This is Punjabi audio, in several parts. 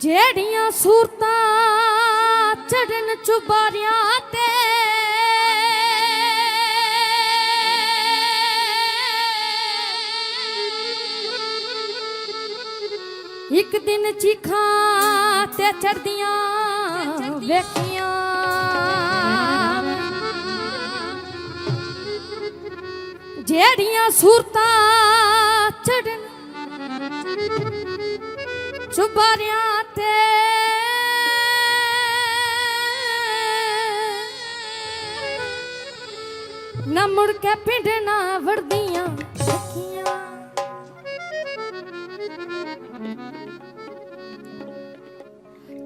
ਜਿਹੜੀਆਂ ਸੂਰਤਾਂ ਚੜਨ ਚੁਬਾਰਿਆਂ ਤੇ। ਇੱਕ ਦਿਨ ਚੀਖਾਂ ਤੇ ਚੜਦੀਆਂ ਵੇਖੀਆਂ। ਜਿਹੜੀਆਂ ਸੂਰਤਾਂ ਚੜਨ ਚੁਬਾਰਿਆਂ ਤੇ ਨਾ ਮੁੜ ਕੇ ਪਿੰਡ ਨਾ ਵੜਦੀਆਂ ਸਖੀਆਂ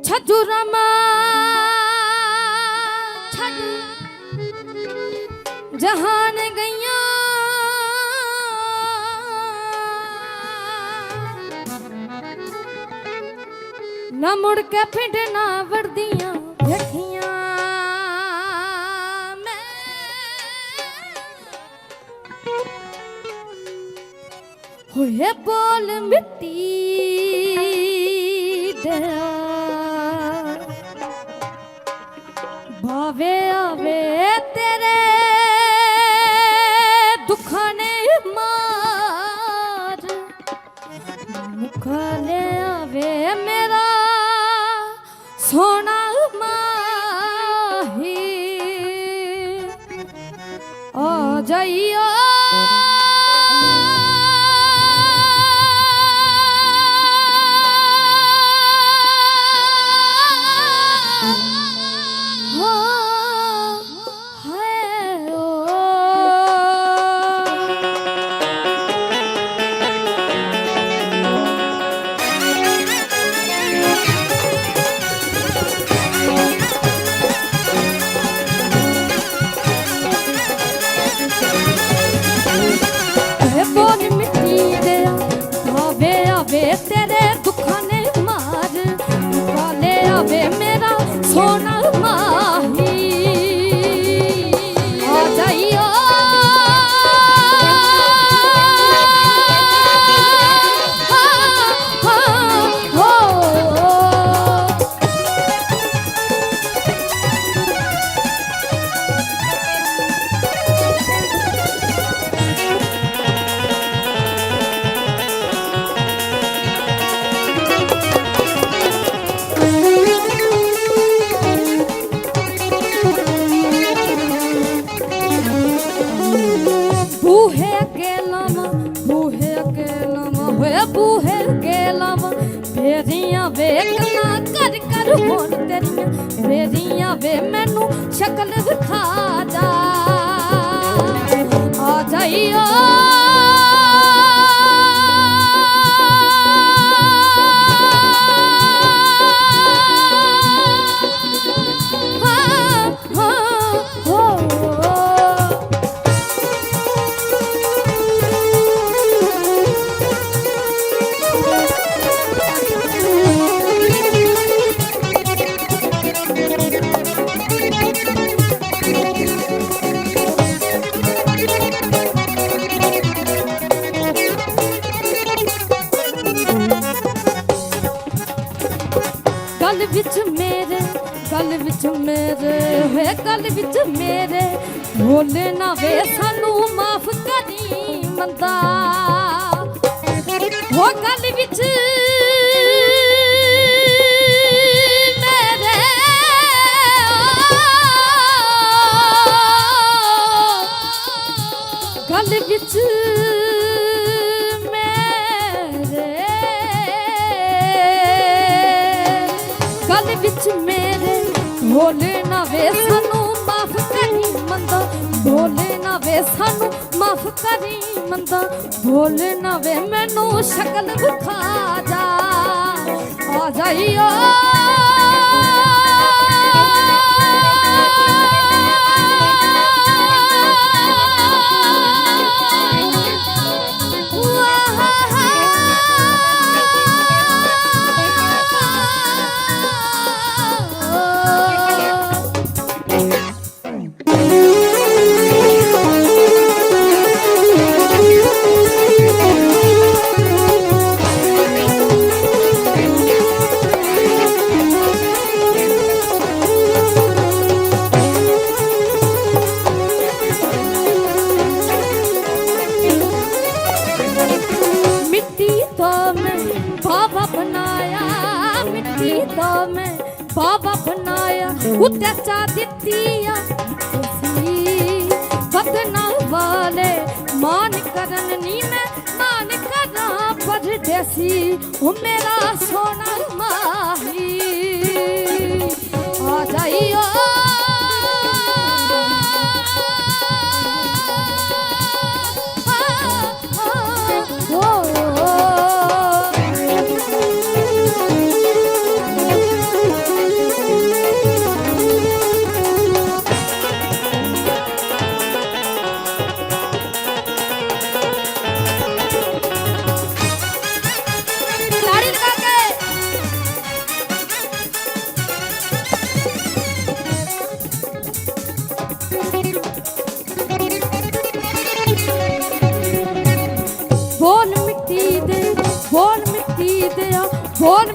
ਛੱਜੂ ਰਮਾ ਛੱਡ। ਜਹਾਨ ਗਈਆਂ ਨਾ ਮੁੜ ਕੇ ਪਿੰਡ ਨਾ ਵੜਦੀਆਂ ਵੇਖੀਆਂ ਹੋਏ ਬੋਲ ਮਿੱਟੀ ਦੇ ਭਾਵੇ ਆਵੇ ਆ ਕਰ ਕਰ ਤੇਰੀਆਂ ਫੇਰੀਆਂ ਵੇ ਮੈਨੂੰ ਸ਼ਕਲ ਵਿਖਾ ਜਾ ਆ ਜਾਈਓ ਵਿੱਚ ਮੇਰੇ ਹੋਏ ਗੱਲ ਵਿੱਚ ਮੇਰੇ। ਭੋਲੇ ਨਾ ਵੇ, ਸਾਨੂੰ ਮਾਫ ਕਰੀ ਮੰਦਾ ਹੋ ਗੱਲ ਵਿੱਚ ਮੇਰੇ। ਗਲ ਵਿੱਚ ਮੇਰੇ। ਗਲ ਵਿੱਚ ਮੇਰੇ। ਭੋਲੇ ਨਾ ਵੇ ਸਾਨੂੰ ਮਾਫ ਕਰੀ ਮੰਦਾ ਭੋਲੇ ਨਾ ਵੇ ਸਾਨੂੰ ਮਾਫ ਕਰੀ ਮੰਦਾ ਭੋਲੇ ਨਾ ਵੇ ਮੈਨੂੰ ਸ਼ਕਲ ਵਿਖਾ ਜਾ, ਆ ਜਾਈਓ। ਬਣਾਇਆ ਉੱਤੇ ਚਾ ਦਿੱਤੀ ਆ। ਸੀ ਬਦਨਾ ਵਾਲੇ ਮਾਨ ਕਰਨ ਨੀ ਮੈਂ, ਮਾਨ ਕਰਾਂ ਪਰਦੇਸੀ ਉਹ ਮੇਰਾ ਸੋਨਾ ਮਾਹੀ, ਆ ਜਾਈਓ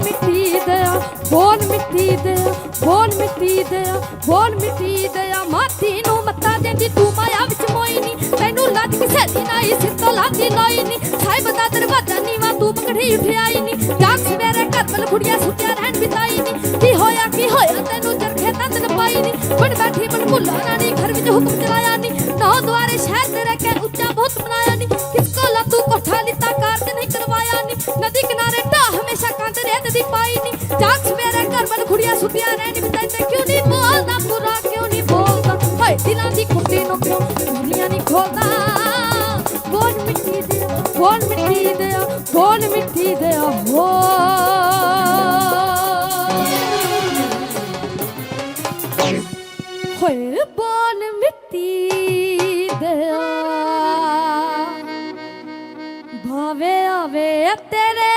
ਮਿੱਟੀ ਦੇ ਆ ਬੋਲ ਮਿੱਟੀ ਦੇ ਆ ਬੋਲ ਮਿੱਟੀ ਦੇ ਆ ਬੋਲ ਮਿੱਟੀ ਦੇ ਆ ਮਾਤੀ ਨੂੰ ਮੱਤਾ ਦੇਂਦੀ, ਤੂੰ ਮਾਇਆ ਵਿੱਚ ਮੋਈ ਨਹੀਂ ਤੈਨੂੰ ਲੱਜ ਕਿਸੇ ਦੀ ਨਹੀਂ ਸਿਰ ਤੋਂ ਲਾਦੀ ਲੋਈ ਨਹੀਂ ਸਾਹਿਬ ਦਾ ਦਰਵਾਜ਼ਾ ਨੀਵਾ, ਤੂੰ ਪਕੜੀ ਉਠਿਆਈ ਨਹੀਂ ਜਾਗ ਸਵੇਰੇ ਘਰ ਵੱਲ ਖੁੜੀਆਂ ਸੁੱਤਿਆ ਰਹਿਣ ਬਿਤਾਈ ਨਹੀਂ ਕੀ ਹੋਇਆ ਕੀ ਹੋਇਆ, ਤੈਨੂੰ ਚਰਖੇ ਤੰਦ ਨ ਪਾਈ ਨਹੀਂ ਬਣ ਬੈਠੀ, ਬਣ ਭੁੱਲਾ ਰਾਣੀ, ਘਰ ਵਿੱਚ ਹੁਕਮ ਚਲਾਇਆ ਨਹੀਂ ਨੌ ਦੁਆਰੇ ਸ਼ਹਿਰ ਤੇ ਰਹਿ ਕੇ ਉੱਚਾ ਬਹੁਤ ਬਣਾਇਆ ਨਹੀਂ ਕਿਸ ਕੋਲ ਤੂੰ ਕੋਠਾ ਲਿੱਤਾ, ਕਾਰਜ ਨਹੀਂ ਕਰਵਾਇਆ ਨਹੀਂ ਨਦੀ ਕਿਨਾਰੇ ਢਾਹ ਹਮੇਸ਼ਾ ਕੰਧ ਪਾਈ ਨਹੀਂ ਜਾਗ ਸਵੇਰੇ ਘਰ ਵੱਲ ਖੁੜੀਆਂ ਸੁੱਤਿਆ ਰਹਿਣ ਬਿਤਾਈ ਤੇ ਕਿਉਂ ਨਹੀਂ ਬੋਲਦਾ? ਪੂਰਾ ਕਿਉਂ ਨਹੀਂ ਬੋਲਦਾ? ਹਾਏ, ਦਿਲਾਂ ਦੀ ਕੁੱਟੀ ਨੂੰ ਕਿਉਂ ਦੁਨੀਆਂ ਨਹੀਂ ਖੋਲਦਾ? ਬੋਲ ਮਿੱਟੀ ਦੇ ਬੋਲ ਮਿੱਟੀ ਦੇ ਬੋਲ ਮਿੱਟੀ ਦੇ ਹੋ ਹੋਏ, ਬੋਲ ਮਿੱਟੀ ਦਿਆ ਭਾਵੇ ਆਵੇ ਤੇਰੇ